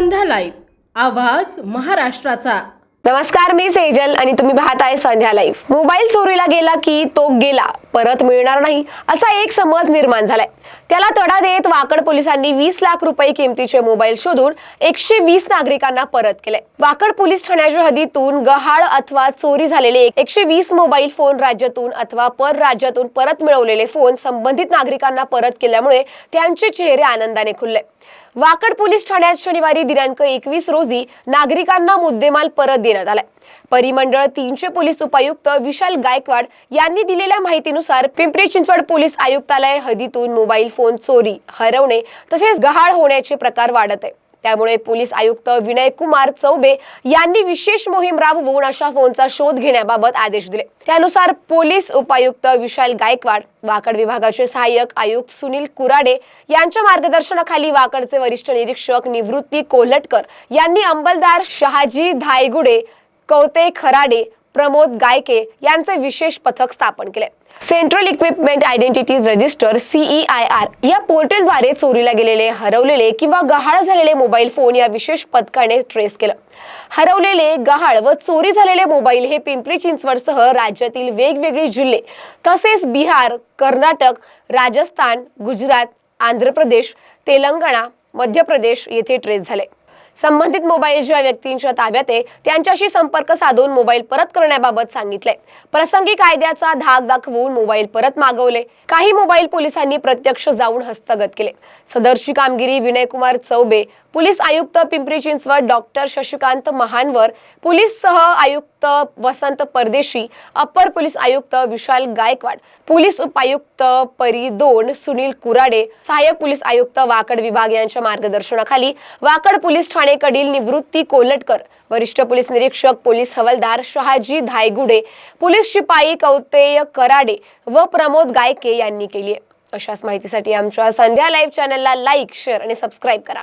संध्या live. आवाज महाराष्ट्राचा. नमस्कार मी सेजल आणि तुम्ही पाहत आहे संध्या लाईव्ह. मोबाईल चोरीला गेला की तो गेला परत मिळणार नाही असा एक समज निर्माण झालाय. त्याला तडा देत वाकड पोलिसांनी वीस लाख रुपये किमतीचे मोबाईल शोधून एकशे वीस नागरिकांना परत केले वाकड पोलीस ठाण्याच्या हद्दीतून गहाळ अथवा चोरी झालेले एकशे वीस मोबाईल फोन राज्यातून अथवा पर राज्यातून परत मिळवलेले फोन संबंधित नागरिकांना परत केल्यामुळे त्यांचे चेहरे आनंदाने खुलले. वाकड पोलीस ठाण्यात शनिवारी दिनांक एकवीस रोजी नागरिकांना मुद्देमाल परत देण्यात आलाय. परिमंडळ तीनशे पोलीस उपायुक्त विशाल गायकवाड यांनी दिलेल्या माहितीनुसार पिंपरी चिंचवड पोलीस आयुक्तालय हदीतून मोबाईल फोन चोरी हरवणे तसेच गहाळ होण्याचे प्रकार वाढत आहे त्यामुळे पोलीस आयुक्त विनय कुमार चौबे यांनी विशेष मोहीम राबवून अशा फोनचा शोध घेण्याबाबत आदेश दिले. त्यानुसार पोलीस उपायुक्त विशाल गायकवाड वाकड विभागाचे सहाय्यक आयुक्त सुनील कुराडे यांच्या मार्गदर्शनाखाली वाकडचे वरिष्ठ निरीक्षक निवृत्ती कोल्हटकर यांनी अंमलदार शहाजी धायगुडे कौते खराडे प्रमोद गायके यांचे विशेष पथक स्थापन केले. Central equipment identities register CEI R या पोर्टलद्वारे चोरीला गेलेले हरवलेले किंवा गहाळ झालेले मोबाईल फोन या विशेष पथकाने ट्रेस केलं. हरवलेले गहाळ व चोरी झालेले मोबाईल हे पिंपरी चिंचवडसह राज्यातील वेगवेगळे जिल्हे तसेच बिहार कर्नाटक राजस्थान गुजरात आंध्र प्रदेश तेलंगणा मध्य प्रदेश येथे ट्रेस झाले. संबंधित मोबाईल ज्या व्यक्तींच्या ताब्यात आहे त्यांच्याशी संपर्क साधून मोबाईल परत करण्याबाबत सांगितले प्रसंगी कायद्याचा धाक दाखवून मोबाईल परत मागवले. काही मोबाईल पोलिसांनी प्रत्यक्ष जाऊन हस्तगत केले. सदरची कामगिरी विनयकुमार चौबे पोलीस आयुक्त पिंपरी चिंचवड डॉक्टर शशिकांत महानवर पोलीस सह आयुक्त वसंत परदेशी अप्पर पोलीस आयुक्त विशाल गायकवाड पोलीस उपायुक्त परी दोन सुनील कुराडे सहाय्यक पोलीस आयुक्त वाकड विभाग यांच्या मार्गदर्शनाखाली वाकड पोलीस ठाणेकडील निवृत्ती कोलटकर वरिष्ठ पोलीस निरीक्षक पोलीस हवालदार शहाजी धायगुडे पोलीस शिपाई कौतेय कराडे व प्रमोद गायके यांनी केली आहे. अशाच माहितीसाठी आमच्या संध्या लाईव्ह चॅनलला लाईक शेअर आणि सबस्क्राईब करा.